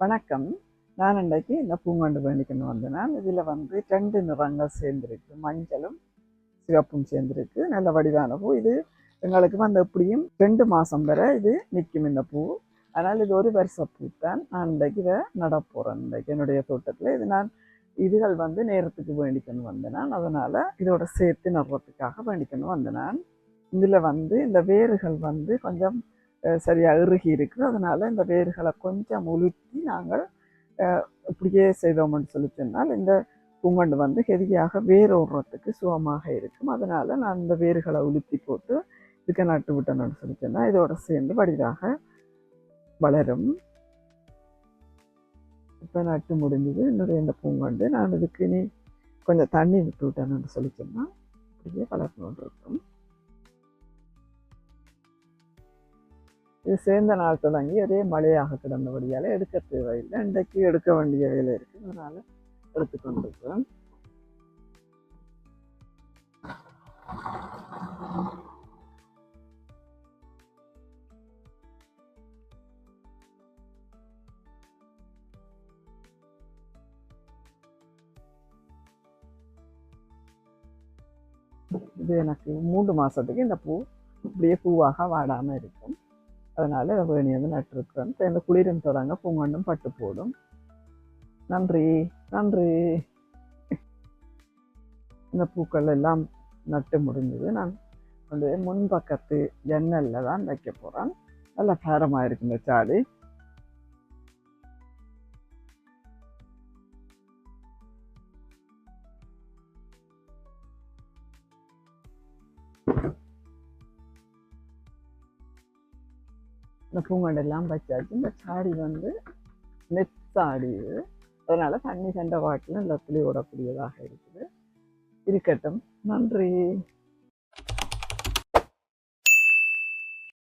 வணக்கம். நான் இன்றைக்கு இந்த பூங்கொண்டு வேண்டிக்கணும் வந்தேன். இதில் வந்து ரெண்டு நிறங்கள் சேர்ந்துருக்கு. மஞ்சளும் சிவப்பும் சேர்ந்துருக்கு. நல்ல வடிவான பூ. இது எங்களுக்கு வந்து எப்படியும் ரெண்டு மாதம் வரை இது நிற்கும் இந்த பூ. அதனால் இது ஒரு வருஷ பூ தான் நான் இன்றைக்கு இதை நடப்போகிறேன் இன்றைக்கு என்னுடைய தோட்டத்தில் இது நான் இதுகள் வந்து நேரத்துக்கு வேண்டிக்கணும் வந்தேன். நான் அதனால் இதோட சேர்த்து நடுறதுக்காக வேண்டிக்கணும் வந்தேன். நான் இதில் வந்து இந்த வேர்கள் வந்து கொஞ்சம் சரியாக இறுகி இருக்குது அதனால் இந்த வேர்களை கொஞ்சம் உலுத்தி நாங்கள் இப்படியே செய்தோம்னு சொல்லி சொன்னால் இந்த பூங்கண்டு வந்து ஹெதியாக வேர் ஓடுறதுக்கு சுகமாக இருக்கும். அதனால் நான் இந்த வேர்களை உலுத்தி போட்டு இதுக்கு நட்டு விட்டேன்னு சொல்லி சொன்னால் இதோட சேர்ந்து வடிவாக வளரும். இப்போ நட்டு முடிஞ்சது. இன்னொரு இந்த பூங்கண்டு நான் இதுக்கு நீ கொஞ்சம் தண்ணி விட்டு விட்டேன்னு சொல்லி சொன்னால் அப்படியே வளர்ந்து கொண்டு இது சேர்ந்த நாள் தொடங்கி ஒரே மழையாக கிடந்தபடியால் எடுக்க தேவையில்லை. இன்றைக்கு எடுக்க வேண்டிய வேலை இருக்குது அதனால் எடுத்துக்கொண்டிருக்கிறோம். இது எனக்கு மூன்று மாதத்துக்கு இந்த பூ இப்படியே பூவாக வாடாமல் இருக்கும். அதனால் வேணி வந்து நட்டிருக்கிறேன். இப்போ குளிரும் தொடங்க பூங்கொண்டும் பட்டு போடும். நன்றி நன்றி. இந்த பூக்கள் எல்லாம் நட்டு முடிஞ்சது. நான் வந்து முன்பக்கத்து ஜன்னலில் தான் வைக்க போகிறேன் நல்லா பாரமாக இருக்கு இந்த சாடி இந்த பூங்கண்டெல்லாம் வச்சாச்சு இந்த சாடி வந்து நெத் சாடி. இது அதனால் தண்ணி சண்டை வாட்டில் எல்லாத்துலேயும் விடக்கூடியதாக இருக்குது. இருக்கட்டும். நன்றி.